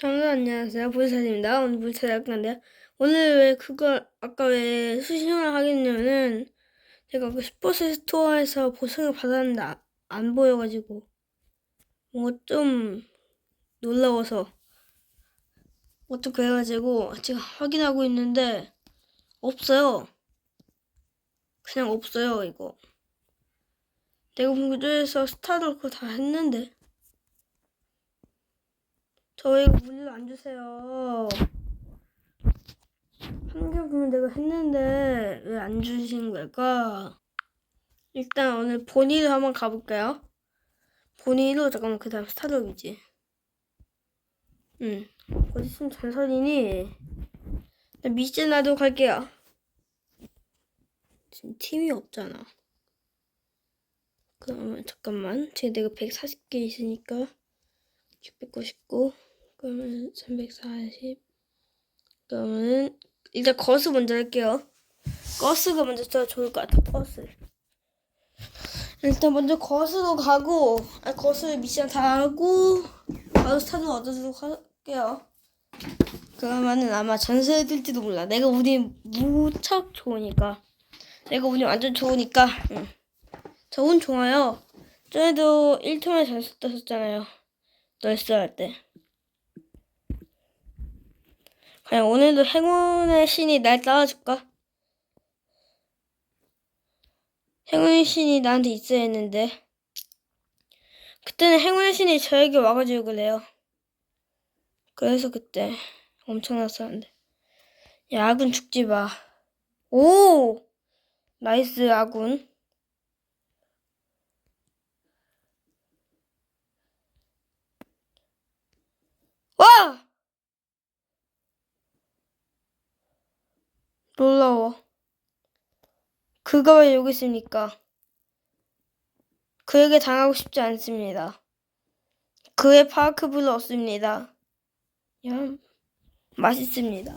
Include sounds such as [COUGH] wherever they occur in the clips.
저는 안녕하세요. 보리살입니다. 오늘 보리살 할 건데요. 오늘 왜 그걸 아까 왜 수신호를 하겠냐면은 제가 그 스포츠 스토어에서 보상을 받았는데 아- 안 보여가지고 뭔가 좀 놀라워서 어떻게 해가지고 지금 확인하고 있는데 없어요. 그냥 없어요 이거. 내가 공주에서 스타를 그거 다 했는데 저 이거 문을 안 주세요. 한 개 보면 내가 했는데 왜 안 주신 걸까? 일단 오늘 본의로 한번 가볼까요? 본의로 잠깐만 그 다음 스타덕이지. 응. 어디 있으면 전설이니? 나 미션 나도 갈게요. 지금 팀이 없잖아. 그러면 잠깐만. 지금 내가 140개 있으니까 699 그러면 340 그러면은 일단 거스 먼저 할게요. 거스가 먼저 더 좋을 것 같아. 거스. 일단 먼저 거스로 가고 아 거스 미션 다 하고 바로 스타를 얻어도록 할게요. 그러면은 아마 전설이 뜰지도 몰라. 내가 운이 무척 좋으니까. 내가 운이 완전 좋으니까. 응. 저운 좋아요. 전에도 1초만에 전설 떴었잖아요. 널스 할 때. 그냥 오늘도 행운의 신이 날 따라줄까? 행운의 신이 나한테 있어야 했는데. 그때는 행운의 신이 저에게 와가지고 그래요. 그래서 그때 엄청났었는데. 야, 아군 죽지 마. 오! 나이스, 아군. 와! 놀라워. 그가 왜 여기 있습니까? 그에게 당하고 싶지 않습니다. 그의 파크블을 얻습니다. 야, 맛있습니다.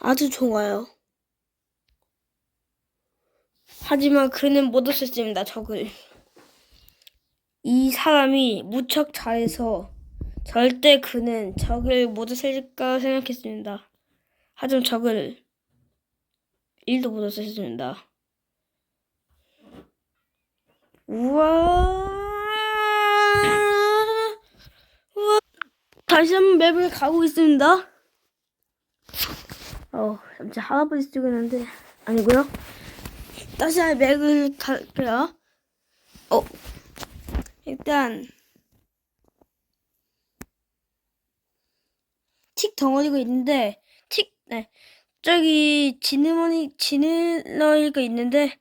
아주 좋아요. 하지만 그는 못 얻었습니다, 적을. 이 사람이 무척 잘해서 절대 그는 적을 못 얻을 까 생각했습니다. 하지만 적을 1도 못 얻었습니다. 우와. 우와. 다시 한번 맵을 가고 있습니다. 어, 잠시 할아버지 찍었는데 아니고요. 다시 한번 맵을 갈게요. 어, 일단 틱 덩어리가 있는데 틱, 네, 저기 지느머니 지느러리가 있는데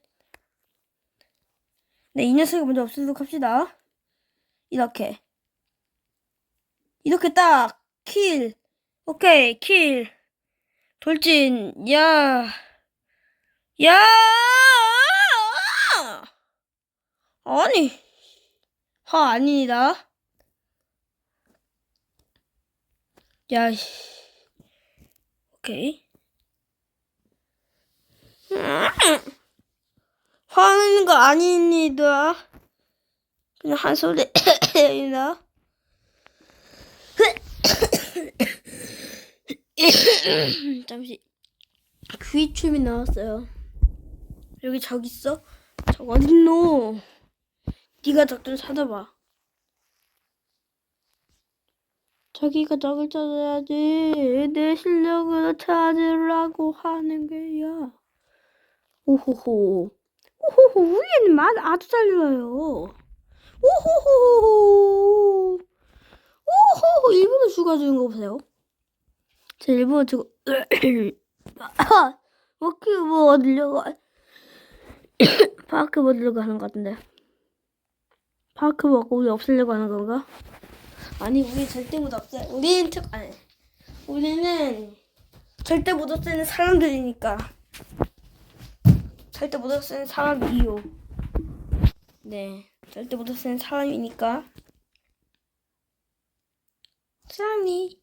네, 이 녀석이 먼저 없애도록 합시다. 이렇게. 이렇게 딱, 킬. 오케이, 킬. 돌진, 야. 야! 아니. 화 아닙니다. 야, 씨. 오케이. 화내는 거 아닙니다. 그냥 한 소리입니다. 잠시 귀춤이 나왔어요. 여기 적 있어? 적 어딨노? 네가 적 좀 찾아봐. 자기가 적을 찾아야지. 내 실력으로 찾으라고 하는 거야. 오호호. 오호호, 우리는 말 아주 잘 들어요. 오호호. 오호호, 일본어 죽어주는 거 보세요. 제 일본어 죽어. 워크 뭐 얻으려고. 파크 뭐 [COUGHS] 얻으려고 하는 것 같은데. 파크 먹고 우리 없애려고 하는 건가? 아니, 우리 절대 못 없애. 우리는 특, 아니. 우리는 절대 못 없애는 사람들이니까. 절대 못 없애는 사람이요. 네, 절대 못 없애는 사람이니까. 사람이.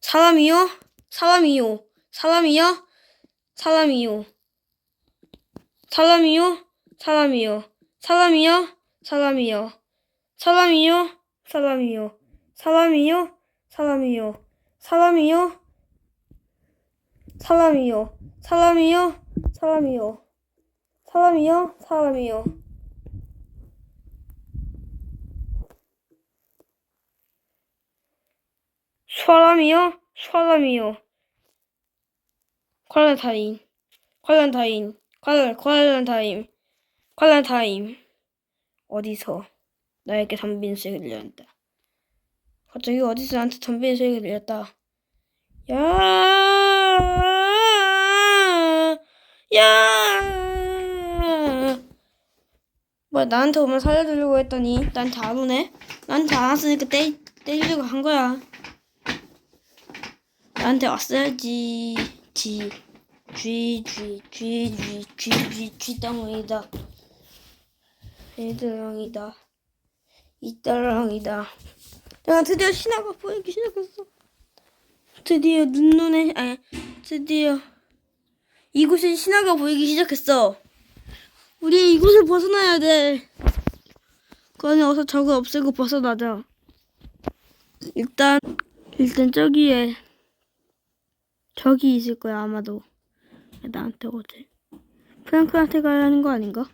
사람이요? 사람이요. 사람이요? 사람이요. 사람이요? 사람이요. 사람이요, 사람이요, 사람이요, 사람이요, 사람이요, 사람이요, 사람이요, 사람이요, 사람이요, 사람이요, 사람이요, 사람이요. 사람이요, 사람이요. 퀄런타인, 퀄런타인, 퀄, 퀄런타인, 퀄런타인. 어디서 나에게 덤빈 소리가 들렸다. 갑자기 어디서 나한테 덤빈 소리가 들렸다. 야, 야. 뭐야 나한테 오면 살려주려고 했더니 나한테 안 오네? 나한테 안 왔으니까 때, 때리려고 한 거야. 나한테 왔어야지. 지, 쥐, 쥐, 쥐, 쥐, 쥐, 쥐, 쥐덩이다. 애들랑이다. 이따랑이다. 내가 드디어 신화가 보이기 시작했어. 드디어 눈눈에, 아니, 드디어 이곳에 신화가 보이기 시작했어. 우리 이곳을 벗어나야 돼. 그거는 어서 저거 없애고 벗어나자. 일단, 일단 저기에 저기 있을 거야 아마도 나한테 어제 프랭크한테 가야 하는 거 아닌가?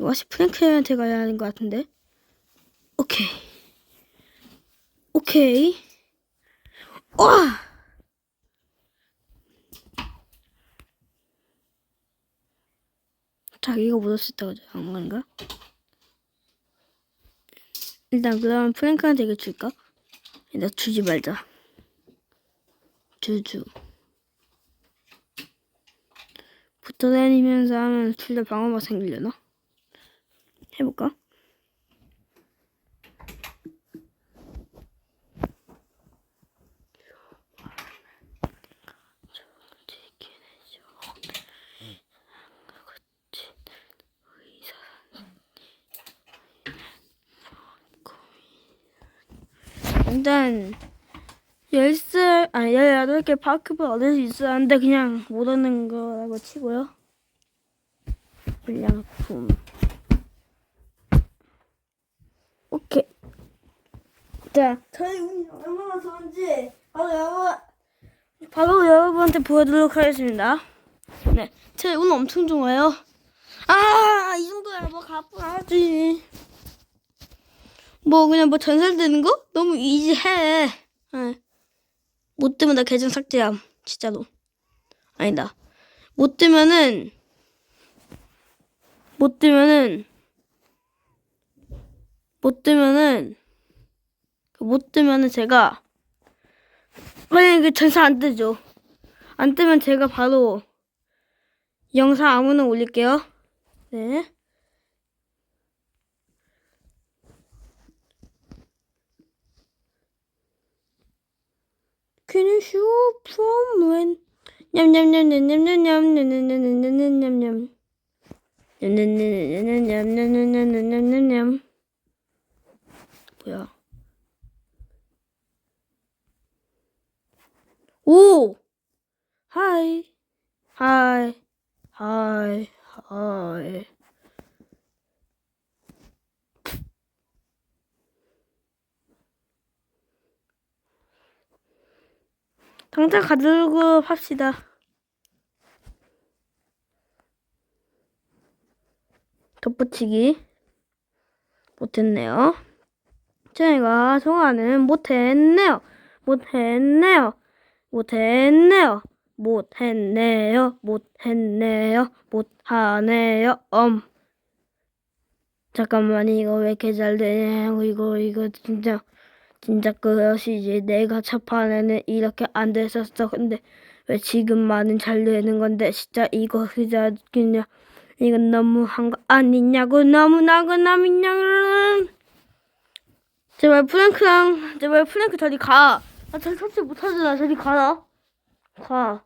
이것이 프랭크한테 가야 하는 거 같은데? 오케이. 오케이. 와! 자기가 묻었을 때가 한 건가? 일단 그러면 프랭크한테 이거 줄까? 일단 주지 말자. 주주. 붙어 다니면서 하면 둘다 방어막 생기려나? 해볼까? 일단 열세 아니 열여덟 개 파크볼 얻을 수 있어 하는데 그냥 못 얻는 거라고 치고요. 불량품. 오케이. 자, 저희 운이 얼마나 좋은지 바로 여러분 바로 여러분한테 보여드리도록 하겠습니다. 네, 제 운 엄청 좋아요. 아, 이 정도야 뭐 가뿐하지. 뭐 그냥 뭐 전설 되는 거 너무 이지해. 네. 못 뜨면 나 계정 삭제함. 진짜로. 아니다. 못 뜨면은 못 뜨면은 못 뜨면은 그 못 뜨면은 제가 만약에 그 전사 안 뜨죠. 안 뜨면 제가 바로 영상 아무나 올릴게요. 네. Can you show from when? 냠냠냠냠냠냠냠냠냠냠냠냠냠. 냠냠냠냠냠냠냠냠냠냠. 뭐야? 오! 하이. 하이. 하이. 하이. 당장 가지고 합시다. 덧붙이기 못했네요. 제가 통화는 못했네요. 못했네요. 못했네요. 못했네요. 못했네요. 못하네요. 엄. 잠깐만 이거 왜 이렇게 잘 되냐 이거 이거 진짜 진짜 그것이지 내가 첫판에는 이렇게 안 됐었어 근데 왜 지금만은 잘 되는 건데 진짜 이거 그자 그냥 이건 너무한 거 아니냐고 너무나고 남이냐고 제발 프랭크랑 제발 프랭크 저리 가. 나잘 찾지 못하잖아 저리 가라. 가.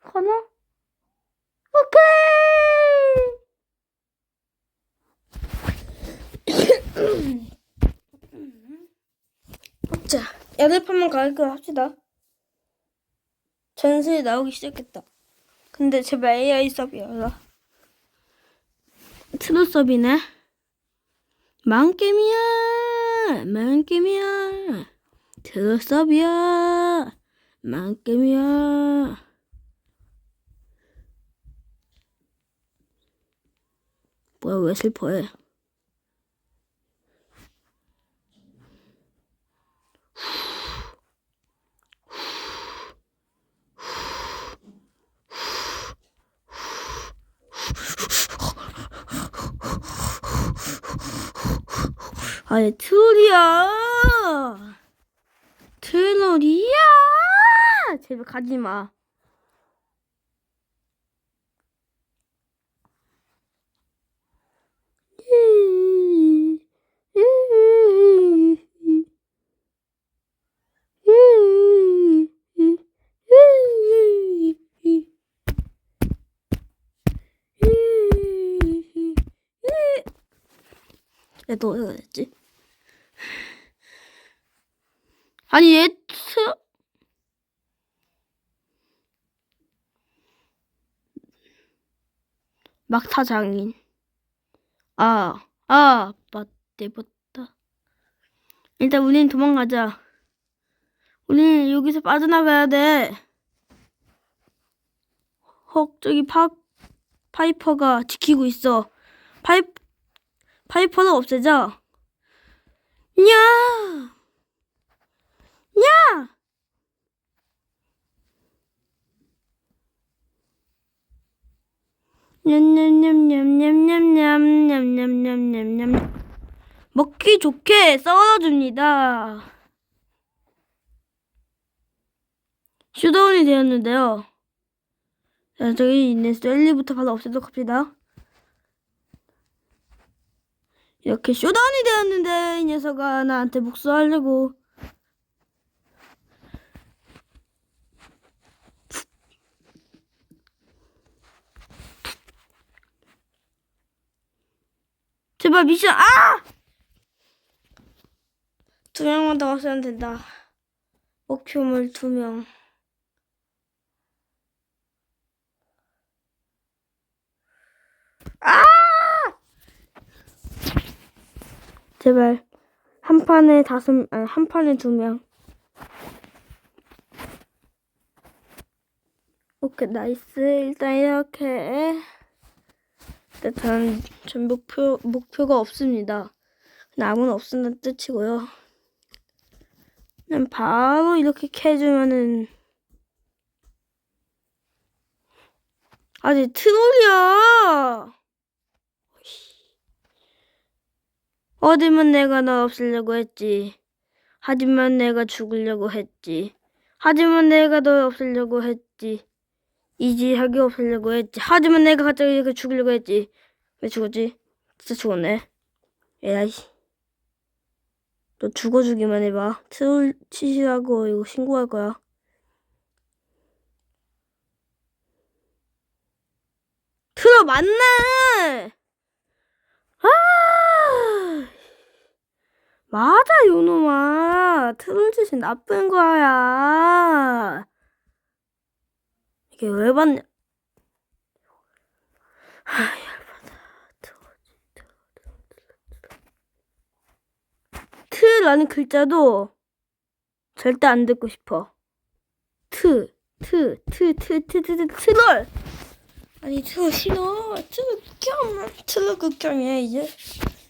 가나? 오케이. 자, 여덟 판만 가기로 합시다. 전설이 나오기 시작했다. 근데 제발 AI 서비야. 트루 서비네. 만겜이야, 만겜이야. 트루 서비야, 만겜이야. 뭐야 왜 슬퍼해? 아니 트롤이야. 트롤이야. 제발 가지 마 야, 너 어디가 됐지? 아니, 얘, 트... 막타 장인. 아, 아, 맞대, 맞다. 일단 우린 도망가자. 우린 여기서 빠져나가야 돼. 헉, 저기 파, 파이퍼가 지키고 있어. 파이, 파이퍼는 없애자. 야! 야! 냠냠냠냠냠냠냠냠냠냠냠 먹기 좋게 썰어줍니다. 슈다운이 되었는데요. 자, 저기 있는 셀리부터 바로 없애도록 합시다. 이렇게 쇼다운이 되었는데 이 녀석아 나한테 복수하려고 제발 미션 아! 두 명만 더 없으면 된다. 목표물 두 명. 아! 제발 한 판에 다섯 아니 한 판에 두 명. 오케이 나이스 일단 이렇게 일단 저는 전 목표 목표가 없습니다. 아무나 없으면 뜻이고요. 그냥 바로 이렇게 캐주면은 아직 트롤이야. 어디면 내가 너 없애려고 했지. 하지만 내가 죽으려고 했지. 하지만 내가 너 없애려고 했지. 이지하게 없애려고 했지. 하지만 내가 갑자기 이렇게 죽으려고 했지. 왜 죽었지? 진짜 죽었네. 에라이. 너 죽어주기만 해봐. 트롤 치시라고 이거 신고할 거야. 트롤 맞네! 아! 맞아, 요놈아. 트롤 짓이 나쁜 거야. 이게 왜 봤냐? 아, 열받아. 트라는 글자도 절대 안 듣고 싶어. 트, 트, 트, 트, 트, 트, 트, 트롤! 아니, 트롤 싫어. 트롤 극혐. 트롤 극혐이야, 이제.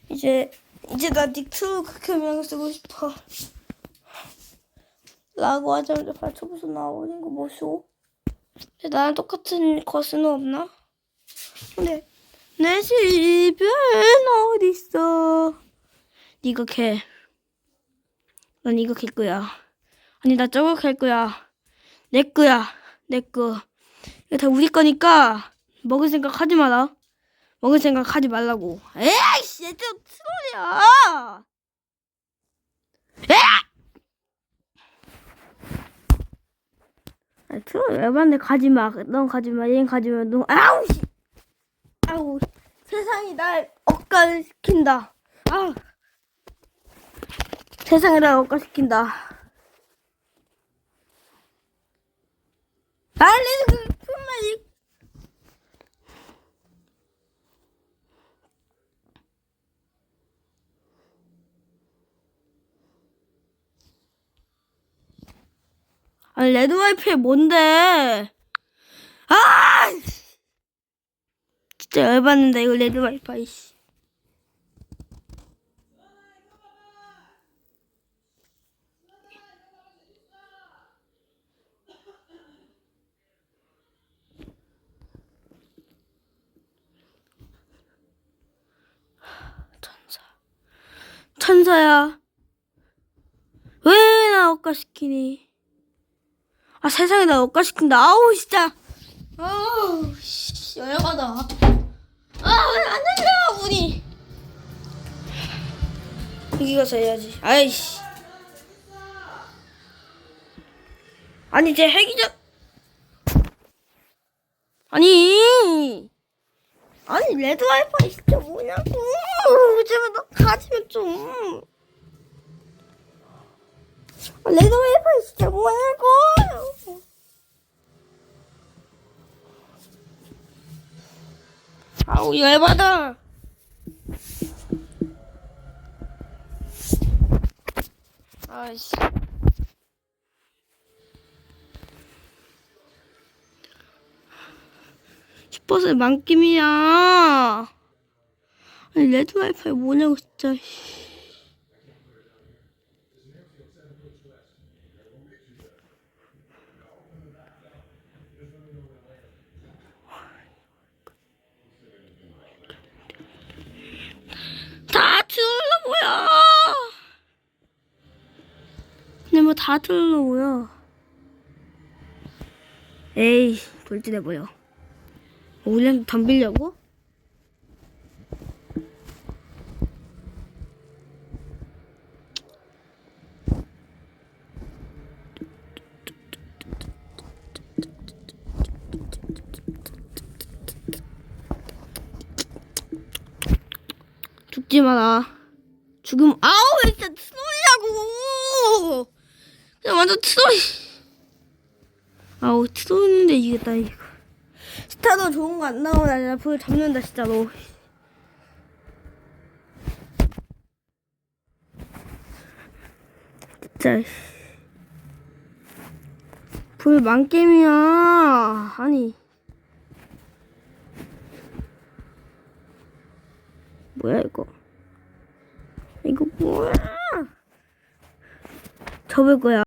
이제, 이제 나 닉 트롤 극혐이라고 쓰고 싶어. 라고 하자마자 발초부서 나오는 거 뭐쇼? 근데 나랑 똑같은 거스는 없나? 근데 내 집은 어딨어? 니가 캐. 난 이거 캘 거야. 아니 나 저거 캘 거야. 내 거야. 내 거. 이거 다 우리 거니까 먹을 생각 하지 마라. 먹을 생각 하지 말라고. 에이씨, 얘좀 트롤이야. 에! 아, 트롤 왜 봤네? 가지 마. 넌 가지 마. 얘는 가지 마. 너 아우 씨. 아우 세상이 날 억까를 시킨다. 아. 세상을 날 억까시킨다. 아니 레드 와이파이 뭔데? 아! 진짜 열받는다 이거 레드 와이파이. 씨. 천사. 천사야. 왜 나 억까시키니? 아 세상에 나 억까시킨다. 아우 진짜. 아우 씨 열받아. 아왜안 열려 문이. 여기 가서 해야지. 아이씨. 아니 제 핵이죠. 아니. 아니 레드 와이파이 진짜 뭐냐고. 제발 너 가지면 좀. 아, 레드 와이파이 진짜 뭐냐고. 아우 열받아. 아이씨. 슈퍼스 만김이야. 아니 레드 와이파이 뭐냐고 진짜. 다 들러고요. 에이, 돌진해 보여. 올랭 어, 덤빌려고? 죽지 마라. 죽음, 아우, 왜 진짜 숨으려고! 그냥 완전 트롤이. 아우, 트롤인데 이겼다, 이거. 스타도 좋은 거 안 나오나, 나 불 잡는다, 진짜로. 진짜. 불 만겜이야. 아니. 뭐야 이거? 이거 뭐야? 접을 거야.